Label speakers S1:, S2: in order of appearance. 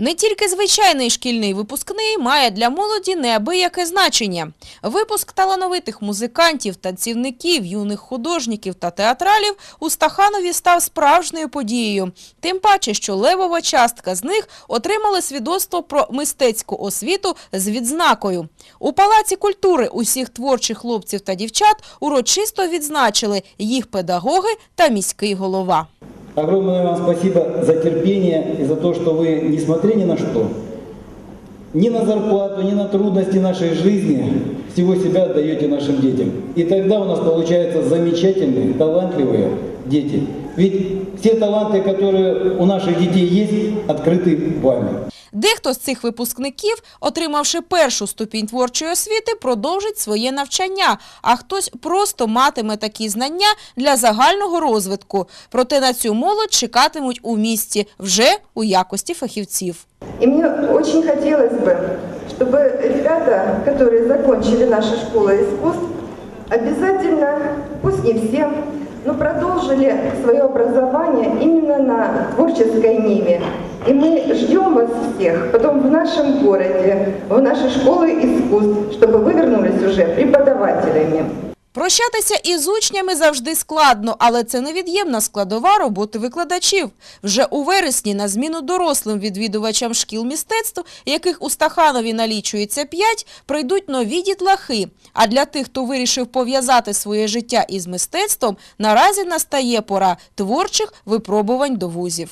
S1: Не тільки звичайний шкільний випускний має для молоді неабияке значення. Випуск талановитих музикантів, танцівників, юних художників та театралів у Стаханові став справжньою подією. Тим паче, що левова частка з них отримали свідоцтво про мистецьку освіту з відзнакою. У Палаці культури усіх творчих хлопців та дівчат урочисто відзначили їх педагоги та міський голова.
S2: Огромное вам спасибо за терпение и за то, что вы, несмотря ни на что, ни на зарплату, ни на трудности нашей жизни, всего себя отдаете нашим детям. И тогда у нас получаются замечательные, талантливые дети. Ведь все таланты, которые у наших детей есть, открыты вами.
S1: Дехто з цих випускників, отримавши першу ступінь творчої освіти, продовжить своє навчання, а хтось просто матиме такі знання для загального розвитку. Проте на цю молодь чекатимуть у місті вже у якості фахівців.
S3: И мне очень хотелось бы, чтобы ребята, которые закончили нашу школу искусств, обязательно, пусть не все, но продолжили свое образование именно на творческой ниве. И мы ждем вас всех потом в нашем городе, в наши школы искусств, чтобы вы вернулись уже преподавателями.
S1: Прощатися із учнями завжди складно, але це невід'ємна складова роботи викладачів. Вже у вересні на зміну дорослим відвідувачам шкіл мистецтв, яких у Стаханові налічується п'ять, прийдуть нові дітлахи. А для тих, хто вирішив пов'язати своє життя із мистецтвом, наразі настає пора творчих випробувань до вузів.